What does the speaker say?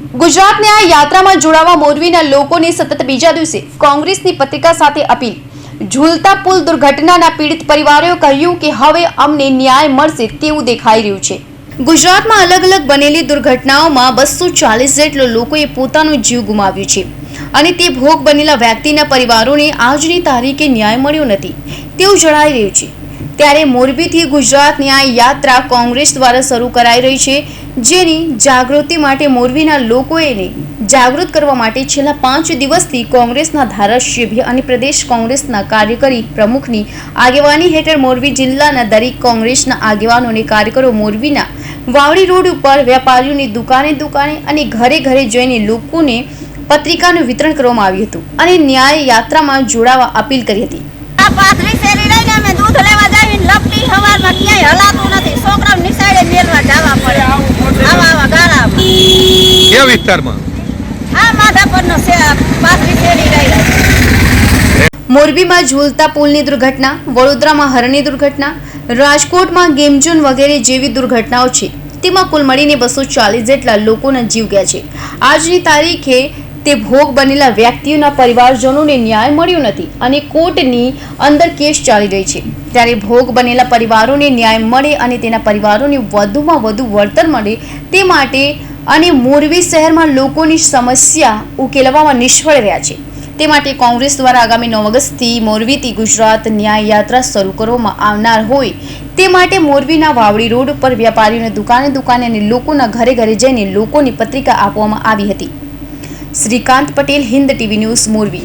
ગુજરાતની આ યાત્રામાં જોડાવા મોરબીના લોકોની સતત બીજા દિવસે કોંગ્રેસની પત્રિકા સાથે અપીલ. ઝૂલતા પુલ દુર્ઘટનાના પીડિત પરિવારોએ કહ્યું કે હવે અમને ન્યાય મળશે તેવું દેખાઈ રહ્યું છે. ગુજરાતમાં અલગ અલગ બનેલી દુર્ઘટનાઓમાં બસો ચાલીસ જેટલો લોકોએ પોતાનો જીવ ગુમાવ્યો છે. અને તે ભોગ બનેલા વ્યક્તિના પરિવારોને આજની તારીખે ન્યાય મળ્યો નથી. તેવું જણાઈ રહ્યું છે. ત્યારે મોરબીથી ગુજરાતની આ યાત્રા કોંગ્રેસ દ્વારા શરૂ કરાઈ રહી છે, જેની જાગૃતિ માટે મોરબીના લોકોએને જાગૃત કરવા માટે છેલ્લા પાંચ દિવસથી કોંગ્રેસના ધારાસભ્ય અને પ્રદેશ કોંગ્રેસના કાર્યકારી પ્રમુખની આગેવાની હેઠળ મોરબી જિલ્લાના દરેક કોંગ્રેસના આગેવાનો અને કાર્યકરો મોરબીના વાવડી રોડ ઉપર વેપારીઓની દુકાને દુકાને અને ઘરે ઘરે જઈને લોકોને પત્રિકાનું વિતરણ કરવામાં આવ્યું હતું અને ન્યાય યાત્રામાં જોડાવા અપીલ કરી હતી. લપટી હવારમાં ક્યાંય હલાતું નથી. છોકરા નિશાળે મેલવા જવા પડે. આવા આવા ગાળામાં. કયા વિસ્તારમાં? આ માધાપરનો શે પાથરી શેરી રહી મોરબીમાં ઝૂલતા પુલની દુર્ઘટના વડોદરામાં હરણની દુર્ઘટના રાજકોટમાં ગેમઝોન વગેરે જેવી દુર્ઘટનાઓ છે. તેમાં કુલ મળીને બસો ચાલીસ જેટલા લોકોના જીવ ગયા છે. આજની તારીખે તે ભોગ બનેલા વ્યક્તિઓના પરિવારજનોને ન્યાય મળ્યો નથી અને કોર્ટની અંદર કેસ ચાલી રહી છે. ત્યારે ભોગ બનેલા પરિવારોને ન્યાય મળે અને તેના પરિવારોને વધુમાં વધુ વળતર મળે તે માટે અને મોરબી શહેરમાં લોકોની સમસ્યા ઉકેલવામાં નિષ્ફળ રહ્યા છે. તે માટે કોંગ્રેસ દ્વારા આગામી નવ ઓગસ્ટથી મોરબીથી ગુજરાત ન્યાય યાત્રા શરૂ કરવામાં આવનાર હોય તે માટે મોરબીના વાવડી રોડ ઉપર વેપારીઓને દુકાને દુકાને અને લોકોના ઘરે ઘરે જઈને લોકોની પત્રિકા આપવામાં આવી હતી. Shrikant Patel Hind TV news Morbi.